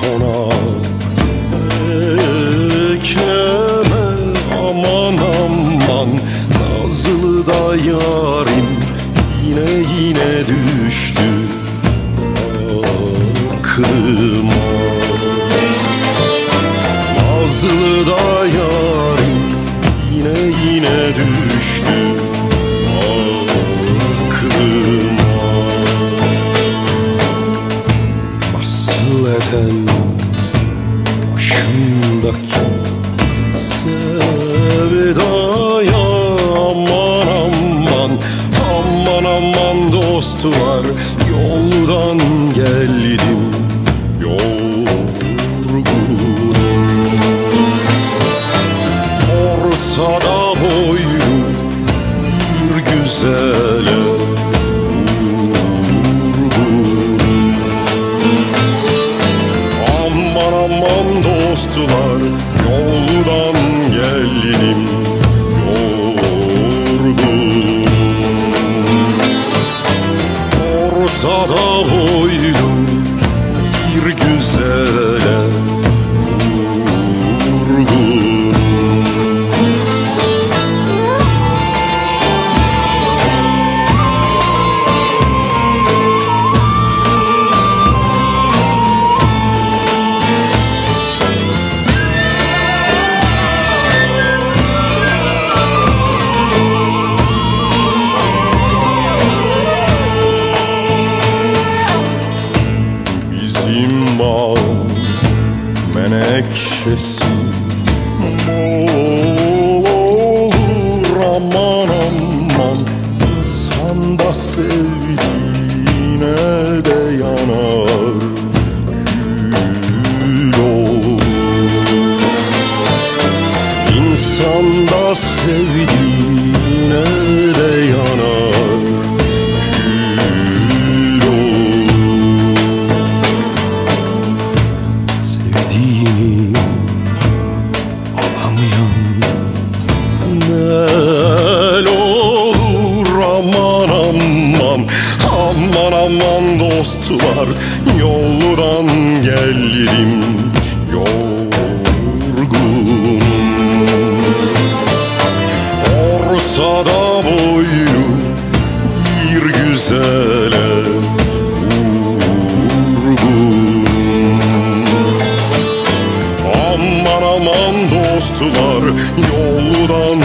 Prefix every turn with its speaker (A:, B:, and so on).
A: konak Bekleme aman aman. Nazlı da yarim yine yine düştü. Aklıma Nazlı da Eden başımdaki sevdaya aman aman Aman aman dostlar yoldan geldim yorgunum. Ortada boylu bir güzele Bağ menekşesi. Bol olur aman aman İnsan da sevdiğine de yanar. Gül olur. İnsan da sevdiğine de yanar Aman aman dostlar Yoldan geldim yorgunum. Ortada boyu bir güzele vurgunum Aman aman dostlar yoldan